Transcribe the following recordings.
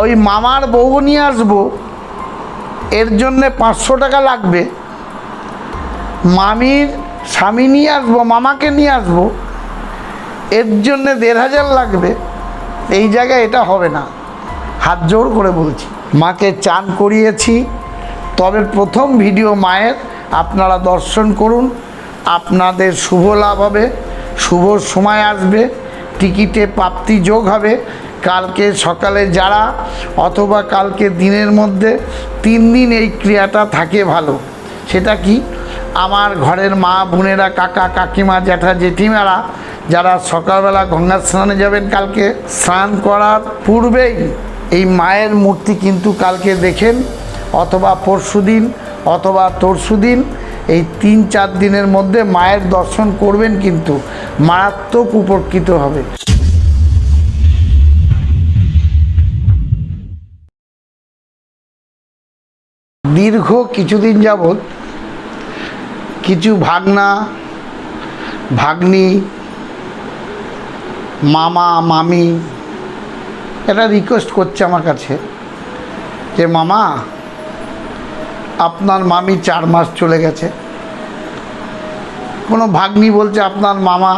ওই মামার বউ নিয়ে আসব, এর জন্যে পাঁচশো টাকা লাগবে। মামির স্বামী নিয়ে আসব, মামাকে নিয়ে আসব, এর জন্যে দেড় হাজার লাগবে। এই জায়গায় এটা হবে না। হাত জোর করে বলছি, মাকে চান করিয়েছি। তবে প্রথম ভিডিও মায়ের, আপনারা দর্শন করুন, আপনাদের শুভ লাভ হবে, শুভ সময় আসবে, টিকিটে প্রাপ্তি যোগ হবে। কালকে সকালে যারা অথবা কালকে দিনের মধ্যে তিন দিন এই ক্রিয়াটা থাকে ভালো। সেটা কি? আমার ঘরের মা, বোনেরা, কাকা, কাকিমা, জ্যাঠা, জেঠিমারা যারা সকালবেলা গঙ্গা স্নানে যাবেন কালকে, স্নান করার পূর্বেই এই মায়ের মূর্তি কিন্তু কালকে দেখেন, অথবা পরশু দিন, অথবা তরশু দিন, এই তিন চার দিনের মধ্যে মায়ের দর্শন করবেন কিন্তু, মারাত্মক উপকৃত হবে। দীর্ঘ কিছুদিন যাবৎ কিছু ভাগনা, ভাগ্নি, মামা, মামি এটা রিকোয়েস্ট করছে আমার কাছে যে, মামা, আপনার মামি চার মাস চলে গেছে। কোনো ভাগ্নি বলছে আপনার মামা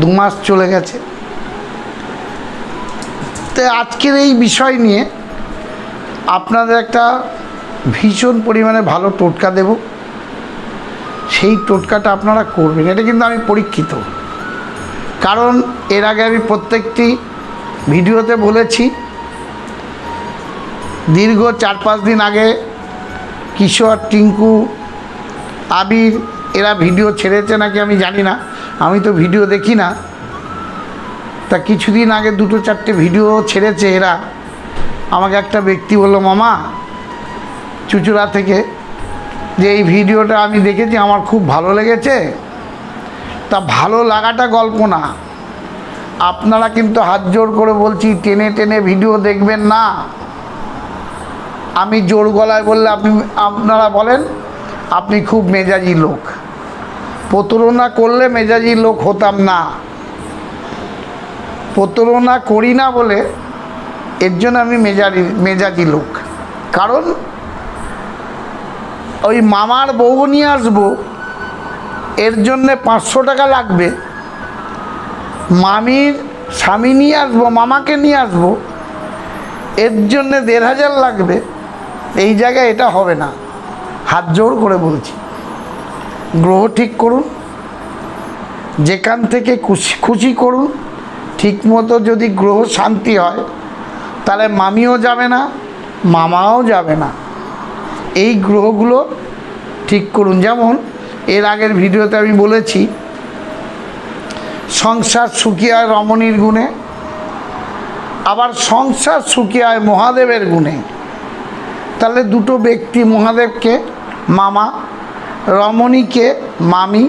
দু মাস চলে গেছে। তো আজকের এই বিষয় নিয়ে আপনাদের একটা ভীষণ পরিমাণে ভালো টোটকা দেব। সেই টোটকাটা আপনারা করবেন। এটা কিন্তু আমি পরীক্ষিত। কারণ এর আগে আমি প্রত্যেকটি ভিডিওতে বলেছি, দীর্ঘ চার পাঁচ দিন আগে কিশোর, টিঙ্কু, আবির, এরা ভিডিও ছেড়েছে নাকি আমি জানি না। আমি তো ভিডিও দেখি না। তা কিছুদিন আগে দুটো চারটে ভিডিও ছেড়েছে এরা। আমাকে একটা ব্যক্তি বলল, মামা চুচুড়া থেকে যে এই ভিডিওটা আমি দেখেছি, আমার খুব ভালো লেগেছে। তা ভালো লাগাটা গল্প না। আপনারা কিন্তু হাত জোর করে বলছি, টেনে টেনে ভিডিও দেখবেন না। আমি জোর গলায় বললে আপনি, আপনারা বলেন, আপনি খুব মেজাজি লোক। প্রতারণা করলে মেজাজি লোক হতাম না। প্রতারণা করি না বলে এর জন্য আমি মেজাজি মেজাজি লোক। কারণ ওই মামার বউ নিয়ে আসব, এর জন্যে পাঁচশো টাকা লাগবে। মামির স্বামী নিয়ে আসব, মামাকে নিয়ে আসব, এর জন্যে দেড় হাজার লাগবে। এই জায়গায় এটা হবে না। হাত জোর করে বলছি। গ্রহ ঠিক করুন। যেখান থেকে খুশি খুশি করুন। ঠিকমতো যদি গ্রহ শান্তি হয়, তাহলে মামিও যাবে না, মামাও যাবে না। এই গ্রহগুলো ঠিক করুন। যেমন, এর আগের ভিডিওতে আমি বলেছি, সংসার সুখী হয় রমণীর গুণে, আবার সংসার সুখী হয় মহাদেবের গুণে। তাহলে দুটো ব্যক্তি, মহাদেবকে মামা, রমণীকে মামি।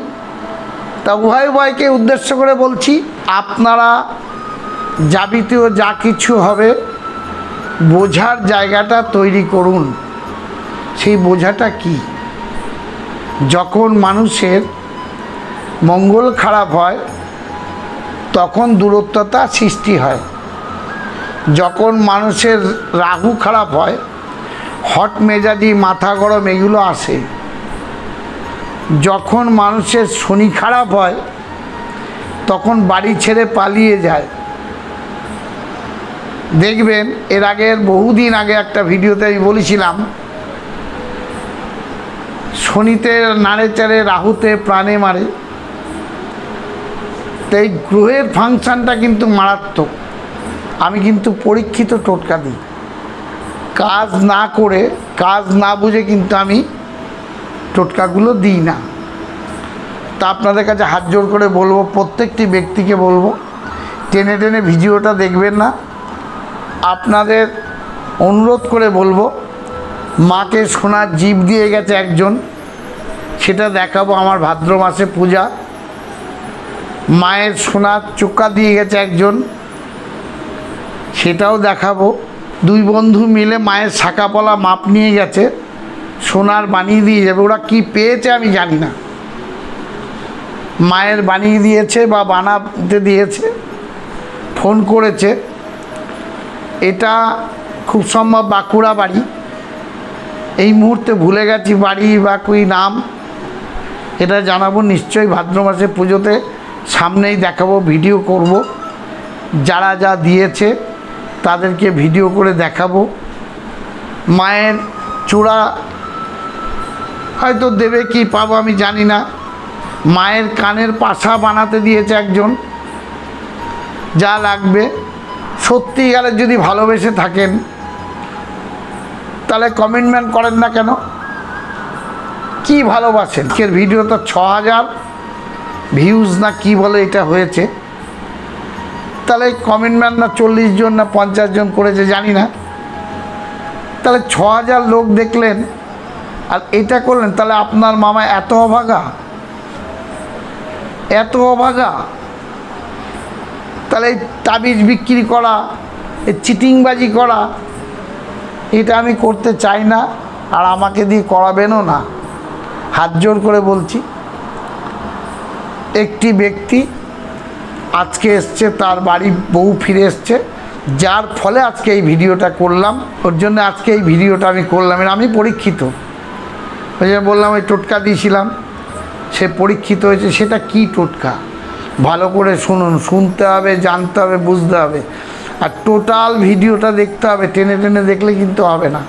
তা উভয় উভয়কে উদ্দেশ্য করে বলছি, আপনারা যাবিতীয় যা কিছু হবে, বোঝার জায়গাটা তৈরি করুন। সেই বোঝাটা কি? যখন মানুষের মঙ্গল খারাপ হয়, তখন দূরত্বতা সৃষ্টি হয়। যখন মানুষের রাহু খারাপ হয়, হট মেজাজি, মাথা গরম, এগুলো আসে। যখন মানুষের শনি খারাপ হয়, তখন বাড়ি ছেড়ে পালিয়ে যায়। দেখবেন, এর আগের বহুদিন আগে একটা ভিডিওতে আমি বলেছিলাম শনিতে নাড়ে চাড়ে রাহুতে প্রাণে মারে। তো এই গ্রহের ফাংশানটা কিন্তু মারাত্মক। আমি কিন্তু পরীক্ষিত টোটকা দিই। কাজ না করে, কাজ না বুঝে কিন্তু আমি টোটকাগুলো দিই না। তা আপনাদের কাছে হাত জোর করে বলব, প্রত্যেকটি ব্যক্তিকে বলব, টেনে টেনে ভিডিওটা দেখবেন না। আপনাদের অনুরোধ করে বলব, মাকে সোনার জীব দিয়ে গেছে একজন। সেটা দেখাবো আমার ভাদ্র মাসে পূজা। মায়ের সোনার চোকা দিয়ে গেছে একজন। সেটাও দেখাবো। দুই বন্ধু মিলে মায়ের শাঁকাপলা মাপ নিয়ে গেছে। সোনার বানিয়ে দিয়ে যাবে। ওরা কি পেয়েছে আমি জানি না। মায়ের বানিয়ে দিয়েছে বা বানাতে দিয়েছে। ফোন করেছে। এটা খুব সম্ভব বাঁকুড়া বাড়ি। এই মুহূর্তে ভুলে গেছি বাড়ি বা কুই নাম। এটা জানাব, নিশ্চয়ই ভাদ্র মাসে পুজোতে সামনেই দেখাবো, ভিডিও করব। যারা যা দিয়েছে তাদেরকে ভিডিও করে দেখাবো। মায়ের চূড়া হয়তো দেবে কি পাবো আমি জানি না। মায়ের কানের পাশা বানাতে দিয়েছে একজন। যা লাগবে। সত্যি গেলে যদি ভালোবেসে থাকেন, তাহলে কমিটমেন্ট করেন না কেন? কি ভালোবাসেন? আজকের ভিডিও তো ছ হাজার ভিউজ না কি বলে এটা হয়েছে। তাহলে কমেন্টম্যান না চল্লিশ জন না পঞ্চাশ জন করেছে জানি না। তাহলে ছ হাজার লোক দেখলেন আর এটা করলেন, তাহলে আপনার মামা এত অভাগা? এত অভাগা? তাহলে তাবিজ বিক্রি করা, এই চিটিংবাজি করা, এটা আমি করতে চাই না, আর আমাকে দিয়ে করাবেনও না। হাত জোর করে বলছি, একটি ব্যক্তি আজকে এসছে, তার বাড়ি বউ ফিরে এসছে, যার ফলে আজকে এই ভিডিওটা করলাম, ওর জন্য আজকে এই ভিডিওটা আমি করলাম আমি পরীক্ষিত। ওই জন্য বললাম, ওই টোটকা দিয়েছিলাম, সে পরীক্ষিত হয়েছে, সেটা কি টোটকা? ভালো করে শুনুন, শুনতে হবে, জানতে হবে, বুঝতে হবে। আর টোটাল ভিডিওটা দেখতে হবে, টেনে টেনে দেখলে কিন্তু হবে না।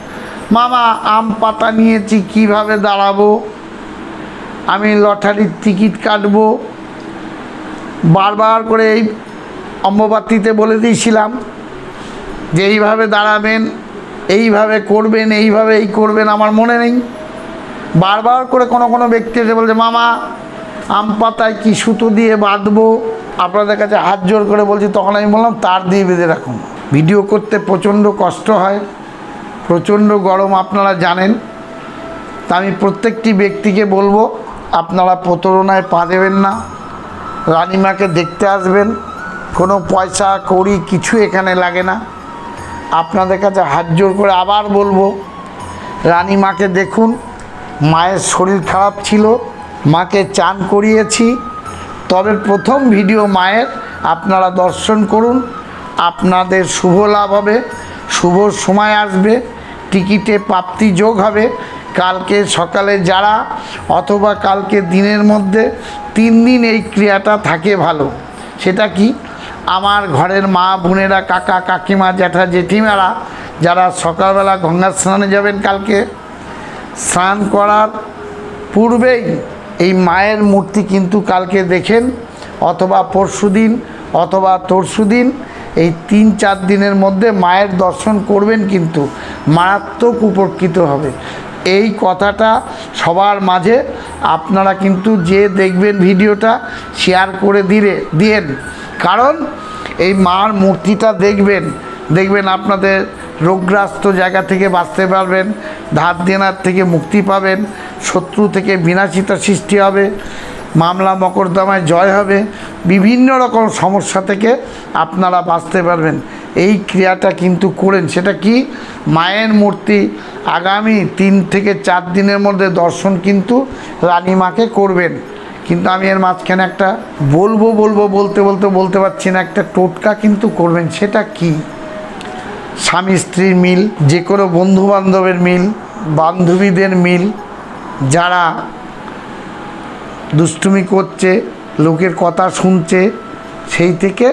মামা, আম পাতা নিয়েছি, কীভাবে দাঁড়াবো? আমি লটারির টিকিট কাটব। বারবার করে এই অম্ববাতিতে বলে দিয়েছিলাম যে এইভাবে দাঁড়াবেন, এইভাবে করবেন, এইভাবে এই করবেন, আমার মনে নেই। বারবার করে কোনো কোনো ব্যক্তি এসে বলছে, মামা, আম পাতায় কি সুতো দিয়ে বাঁধবো? আপনাদের কাছে হাত জোর করে বলছি, তখন আমি বললাম, তার দিয়ে বেঁধে রাখুন। ভিডিও করতে প্রচণ্ড কষ্ট হয়, প্রচণ্ড গরম, আপনারা জানেন। তা আমি প্রত্যেকটি ব্যক্তিকে বলব আপনারা প্রতারণায় পা দেবেন না। রানিমাকে দেখতে আসবেন। কোনো পয়সা, কড়ি কিছু এখানে লাগে না। আপনাদের কাছে হাত জোর করে আবার বলব, রানিমাকে দেখুন, মায়ের শরীর খারাপ ছিল, মাকে চান করিয়েছি। তবে প্রথম ভিডিও মায়ের, আপনারা দর্শন করুন। আপনাদের শুভ লাভ হবে, শুভ সময় আসবে, টিকিটে প্রাপ্তি যোগ হবে। কালকে সকালে যারা অথবা কালকে দিনের মধ্যে তিন দিন এই ক্রিয়াটা থাকে ভালো। সেটা কি? আমার ঘরের মা, বোনেরা, কাকা, কাকিমা, জ্যাঠা, জেঠিমারা যারা সকালবেলা গঙ্গা স্নানে যাবেন কালকে, স্নান করার পূর্বেই এই মায়ের মূর্তি কিন্তু কালকে দেখেন, অথবা পরশু দিন অথবা তরশু দিন, এই তিন চার দিনের মধ্যে মায়ের দর্শন করবেন কিন্তু মারাত্মক উপকৃত হবে। এই কথাটা সবার মাঝে। আপনারা কিন্তু যে দেখবেন ভিডিওটা শেয়ার করে দিলে, দিয়েন। কারণ এই মার মূর্তিটা দেখবেন দেখবেন আপনাদের রোগগ্রস্ত জায়গা থেকে বাঁচতে পারবেন ধার দেনার থেকে মুক্তি পাবেন, শত্রু থেকে বিনাশিতা সৃষ্টি হবে। মামলা মকদ্দমায় জয় হবে। বিভিন্ন রকম সমস্যা থেকে আপনারা বাঁচতে পারবেন। এই ক্রিয়াটা কিন্তু করেন। সেটা কি? মায়ের মূর্তি আগামী তিন থেকে চার দিনের মধ্যে দর্শন কিন্তু রানীমাকে করবেন। কিন্তু আমি এর মাঝখানে একটা বলব বলব, বলতে বলতে বলতে পারছি না। একটা টোটকা কিন্তু করবেন। সেটা কি? স্বামী স্ত্রীর মিল, যে কোনো বন্ধু বান্ধবের মিল, বান্ধবীদের মিল, যারা দুষ্টুমি করছে, লোকের কথা শুনছে, সেই থেকে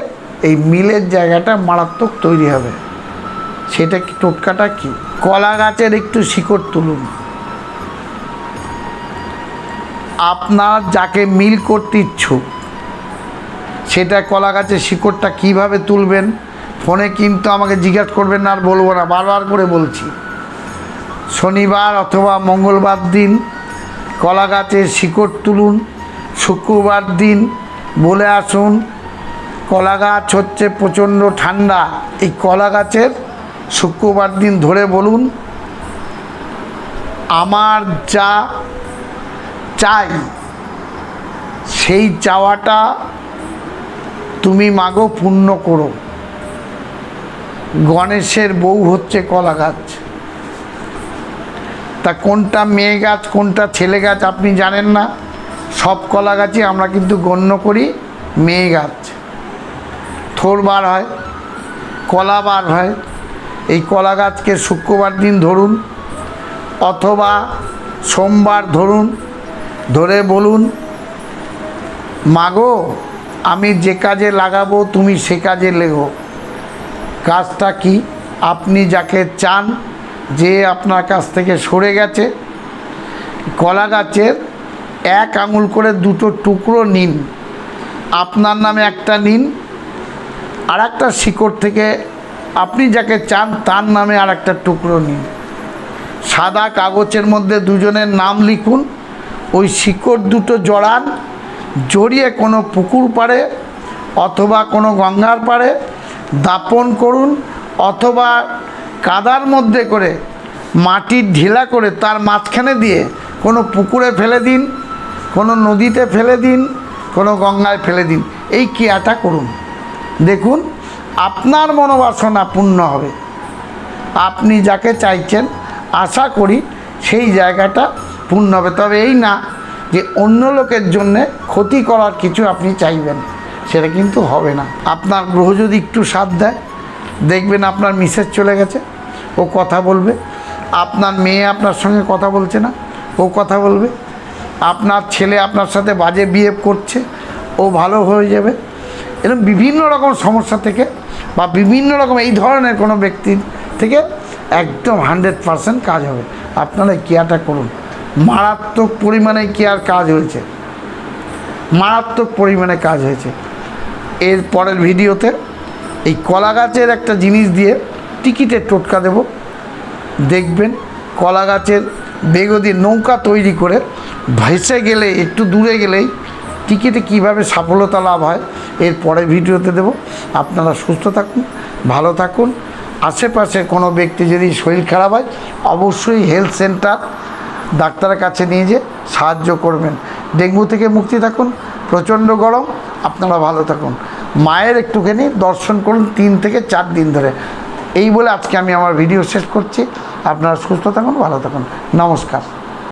এই মিলের জায়গাটা মারাত্মক তৈরি হবে। সেটা কি, টোটকাটা কি? কলা গাছের একটু শিকড় তুলুন। আপনার যাকে মিল করতে ইচ্ছুক, সেটা কলা গাছের শিকড়টা কীভাবে তুলবেন? ফোনে কিন্তু আমাকে জিজ্ঞাসা করবেন না, আর বলব না, বারবার করে বলছি। শনিবার অথবা মঙ্গলবার দিন কলা গাছের শিকড় তুলুন, শুক্রবার দিন বলে আসুন কলা গাছ হচ্ছে প্রচণ্ড ঠান্ডা। এই কলা গাছের শুক্রবার দিন ধরে বলুন, আমার যা চাই, সেই চাওয়াটা তুমি মাগো পূর্ণ করো। গণেশের বউ হচ্ছে কলা গাছ তা কোনটা মেয়ে গাছ, কোনটা ছেলে গাছ আপনি জানেন না। সব কলা গাছই আমরা কিন্তু গণ্য করি মেয়ে গাছ। থোর বার হয়, কলা বার হয়। এই কলা গাছকে শুক্রবার দিন ধরুন, অথবা সোমবার ধরুন, ধরে বলুন, মাগো, আমি যে কাজে লাগাবো, তুমি সে কাজে লেগো। কাজটা কি? আপনি যাকে চান যে আপনার কাছ থেকে সরে গেছে, কলা গাছের এক আঙুল করে দুটো টুকরো নিন। আপনার নামে একটা নিন আর একটা শিকড় থেকে আপনি যাকে চান তার নামে আর একটা টুকরো নিন। সাদা কাগজের মধ্যে দুজনের নাম লিখুন, ওই শিকড় দুটো জড়ান, জড়িয়ে কোনো পুকুর পাড়ে অথবা কোনো গঙ্গার পাড়ে দাপন করুন, অথবা কাদার মধ্যে করে, মাটির ঢিলা করে তার মাঝখানে দিয়ে কোনো পুকুরে ফেলে দিন, কোনো নদীতে ফেলে দিন, কোনো গঙ্গায় ফেলে দিন। এই ক্রিয়াটা করুন। দেখুন, আপনার মনোবাসনা পূর্ণ হবে। আপনি যাকে চাইছেন, আশা করি সেই জায়গাটা পূর্ণ হবে। তবে এই না যে অন্য লোকের জন্যে ক্ষতি করার কিছু আপনি চাইবেন, সেটা কিন্তু হবে না। আপনার গ্রহ যদি একটু সাথ দেয় দেখবেন আপনার মিসেস চলে গেছে, ও কথা বলবে। আপনার মেয়ে আপনার সঙ্গে কথা বলছে না, ও কথা বলবে। আপনার ছেলে আপনার সাথে বাজে বিহেভ করছে, ও ভালো হয়ে যাবে। এরকম বিভিন্ন রকম সমস্যা থেকে বা বিভিন্ন রকম এই ধরনের কোনো ব্যক্তির থেকে একদম হান্ড্রেড পারসেন্ট কাজ হবে। আপনারা কেয়ারটা করুন। মারাত্মক পরিমাণে কেয়ার কাজ হয়েছে। মারাত্মক পরিমাণে কাজ হয়েছে। এর পরের ভিডিওতে এই কলা গাছের একটা জিনিস দিয়ে টিকিটের টোটকা দেব। দেখবেন কলা গাছের বেগদি নৌকা তৈরি করে ভেসে গেলে, একটু দূরে গেলেই টিকিটে কীভাবে সফলতা লাভ হয়, এর পরের ভিডিওতে দেব। আপনারা সুস্থ থাকুন, ভালো থাকুন। আশেপাশে কোনো ব্যক্তি যদি শরীর খারাপ হয়, অবশ্যই হেলথ সেন্টার ডাক্তারের কাছে নিয়ে যেয়ে সাহায্য করবেন। ডেঙ্গু থেকে মুক্তি থাকুন, প্রচণ্ড গরম, আপনারা ভালো থাকুন। মায়ের একটুখানি দর্শন করুন, তিন থেকে চার দিন ধরে। এই বলে আজকে আমি আমার ভিডিও শেষ করছি। আপনারা সুস্থ থাকুন, ভালো থাকুন। নমস্কার।